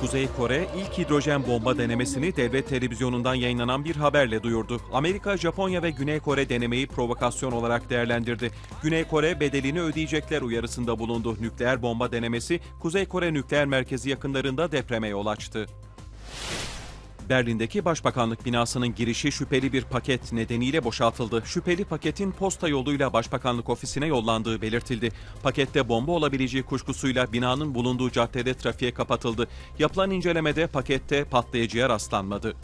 Kuzey Kore ilk hidrojen bomba denemesini devlet televizyonundan yayınlanan bir haberle duyurdu. Amerika, Japonya ve Güney Kore denemeyi provokasyon olarak değerlendirdi. Güney Kore bedelini ödeyecekler uyarısında bulundu. Nükleer bomba denemesi Kuzey Kore nükleer merkezi yakınlarında depreme yol açtı. Berlin'deki Başbakanlık binasının girişi şüpheli bir paket nedeniyle boşaltıldı. Şüpheli paketin posta yoluyla Başbakanlık ofisine yollandığı belirtildi. Pakette bomba olabileceği kuşkusuyla binanın bulunduğu caddede trafiğe kapatıldı. Yapılan incelemede pakette patlayıcıya rastlanmadı.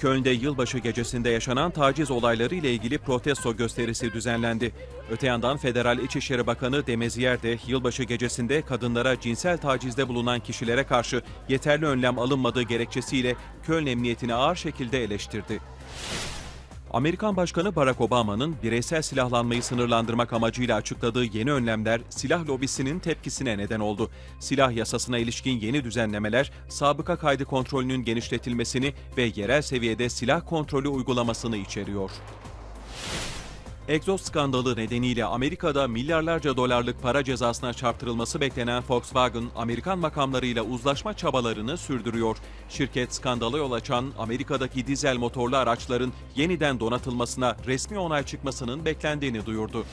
Köln'de yılbaşı gecesinde yaşanan taciz olayları ile ilgili protesto gösterisi düzenlendi. Öte yandan Federal İçişleri Bakanı Demeziyer de yılbaşı gecesinde kadınlara cinsel tacizde bulunan kişilere karşı yeterli önlem alınmadığı gerekçesiyle Köln Emniyetini ağır şekilde eleştirdi. Amerikan Başkanı Barack Obama'nın bireysel silahlanmayı sınırlandırmak amacıyla açıkladığı yeni önlemler silah lobisinin tepkisine neden oldu. Silah yasasına ilişkin yeni düzenlemeler sabıka kaydı kontrolünün genişletilmesini ve yerel seviyede silah kontrolü uygulamasını içeriyor. Egzoz skandalı nedeniyle Amerika'da milyarlarca dolarlık para cezasına çarptırılması beklenen Volkswagen, Amerikan makamlarıyla uzlaşma çabalarını sürdürüyor. Şirket skandala yol açan Amerika'daki dizel motorlu araçların yeniden donatılmasına resmi onay çıkmasının beklendiğini duyurdu.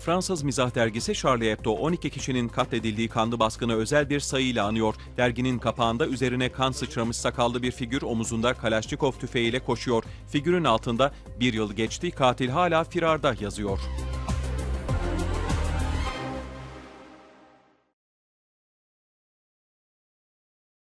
Fransız mizah dergisi Charlie Hebdo 12 kişinin katledildiği kanlı baskını özel bir sayıyla anıyor. Derginin kapağında üzerine kan sıçramış sakallı bir figür omuzunda Kalaşnikov tüfeğiyle koşuyor. Figürün altında bir yıl geçti katil hala firarda yazıyor.